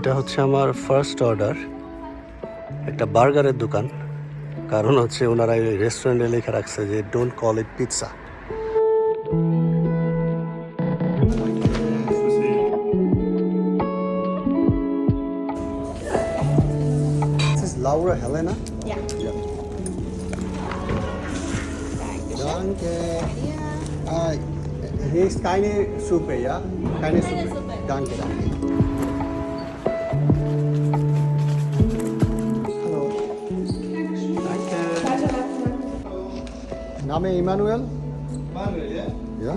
এটা হচ্ছে আমার ফার্স্ট অর্ডার একটা বার্গারের দোকান কারণ হচ্ছে ওনারা ওই রেস্টুরেন্টে লেখা রাখছে যে don't call it pizza Danke. Hier ist keine Suppe, ja? Keine Suppe. Danke, danke. Name Emanuel? Manuel, ja?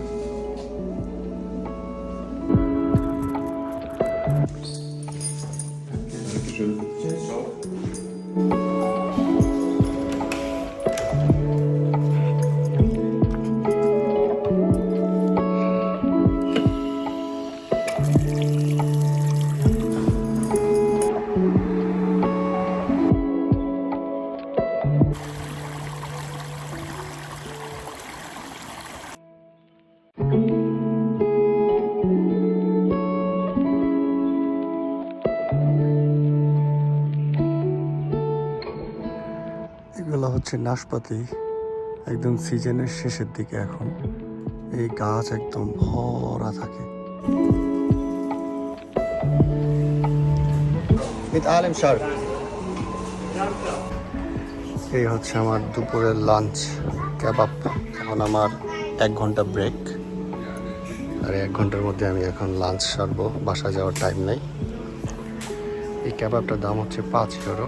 হচ্ছে নাশপাতি, একদম সিজনের শেষের দিকে এখন। এই গাছ একদম ভরা থাকে। এই হচ্ছে আমার দুপুরের লাঞ্চ কেবাব এখন আমার এক ঘণ্টা ব্রেক আর এক ঘণ্টার মধ্যে আমি এখন লাঞ্চ সারবো বাসা যাওয়ার টাইম নেই। এই কেবাবটার দাম হচ্ছে পাঁচ euro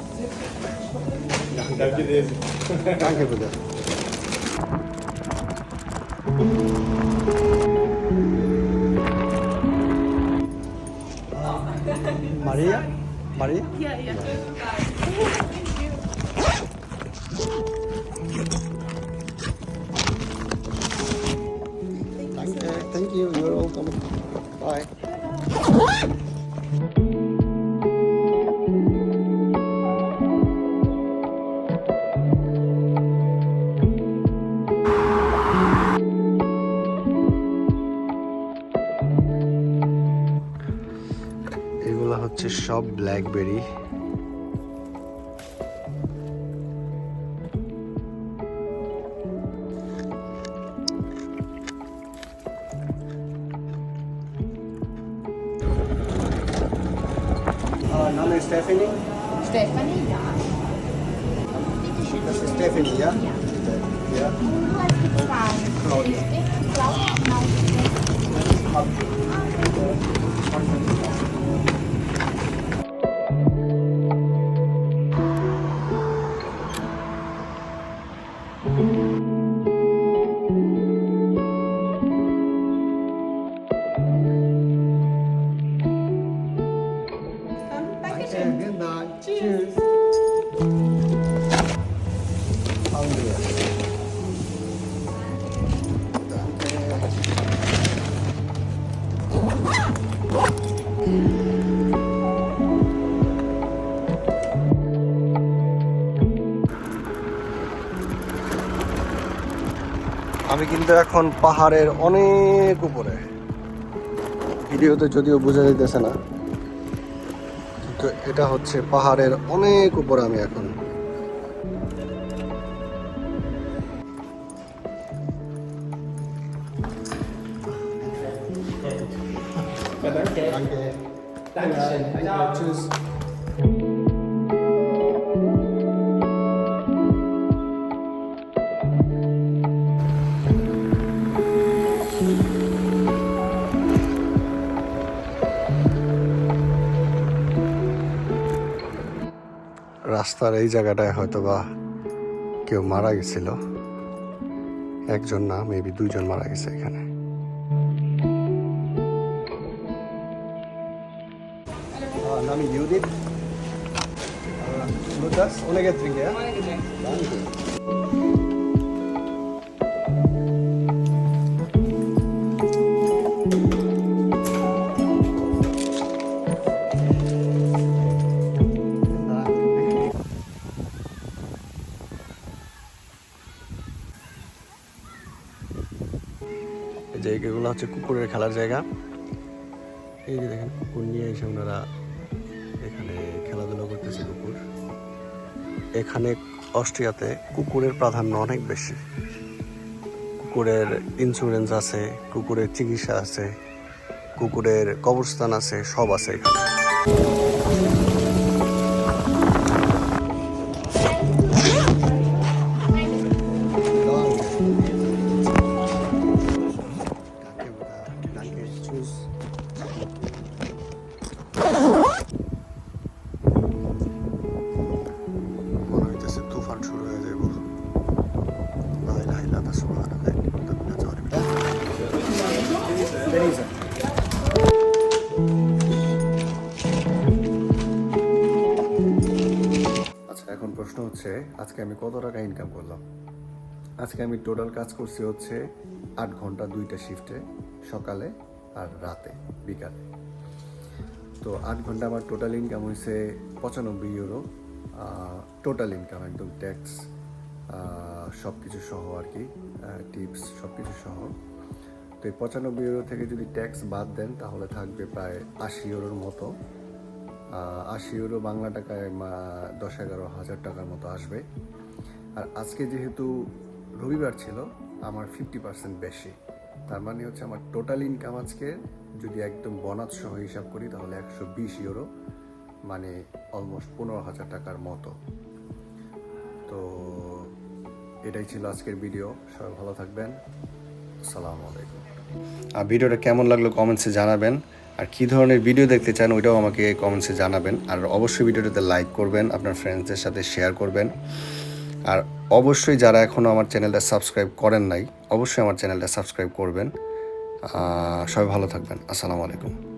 Danke bitte. Maria? Maria? Ja, ja. হচ্ছে সব BlackBerry Name ist Stephanie. Stefanie, ja. Bitte schön. Das ist Stephanie, ja? Ja. Ja. Und du hast die Fragen. Claudia. Richtig? Claudia? আমি কিন্তু এখন পাহাড়ের অনেক উপরে। ভিডিওতে যদিও বোঝা যেতেছে না, কিন্তু এটা হচ্ছে পাহাড়ের অনেক উপরে আমি এখন। Danke. Dankeschön. Danke. Tschüss. রাস্তার এই জায়গাটায় হয়তো বা কেউ মারা গেছিল একজন না মেবি দুইজন মারা গেছে এখানে Getränke, ja? Danke. এই জায়গাগুলো হচ্ছে কুকুরের খেলার জায়গা এই যে দেখেন কুকুর নিয়ে এসে ওনারা এখানে অস্ট্রিয়াতে কুকুরের প্রাধান্য অনেক বেশি। কুকুরের ইন্স্যুরেন্স আছে, কুকুরের চিকিৎসা আছে, কুকুরের কবরস্থান আছে, সব আছে এখানে। প্রশ্ন হচ্ছে, আজকে আমি কত টাকা ইনকাম করলাম? আজকে আমি টোটাল কাজ করছি হচ্ছে আট ঘণ্টা দুইটা শিফটে সকালে আর রাতে, বিকালে। তো আট ঘণ্টা আমার টোটাল ইনকাম হয়েছে পঁচানব্বই ইউরো টোটাল ইনকাম একদম ট্যাক্স সব কিছু সহ আর কি টিপস সব কিছু সহ। তো এই পঁচানব্বই ইউরো থেকে যদি ট্যাক্স বাদ দেন, তাহলে থাকবে প্রায় আশি ইউরোর মতো। আশি ইউরো বাংলা টাকায় দশ এগারো হাজার টাকার মতো আসবে। আর আজকে যেহেতু রবিবার ছিল, আমার ফিফটি পার্সেন্ট বেশি। তার মানে হচ্ছে আমার টোটাল ইনকাম আজকে যদি একদম বোনাস সহ হিসাব করি, তাহলে একশো বিশ ইউরো মানে অলমোস্ট পনেরো হাজার টাকার মতো। তো এটাই ছিল আজকের ভিডিও সবাই ভালো থাকবেন। আসসালামু আলাইকুম। আর ভিডিওটা কেমন লাগল কমেন্টসে জানাবেন। আর কী ধরনের ভিডিও দেখতে চান, ওইটাও আমাকে কমেন্টসে জানাবেন। আর অবশ্যই ভিডিওটাতে লাইক করবেন, আপনার ফ্রেন্ডসদের সাথে শেয়ার করবেন। আর অবশ্যই যারা এখনও আমার চ্যানেলটা সাবস্ক্রাইব করেন নাই, অবশ্যই আমার চ্যানেলটা সাবস্ক্রাইব করবেন। সবাই ভালো থাকবেন। আসসালামু আলাইকুম।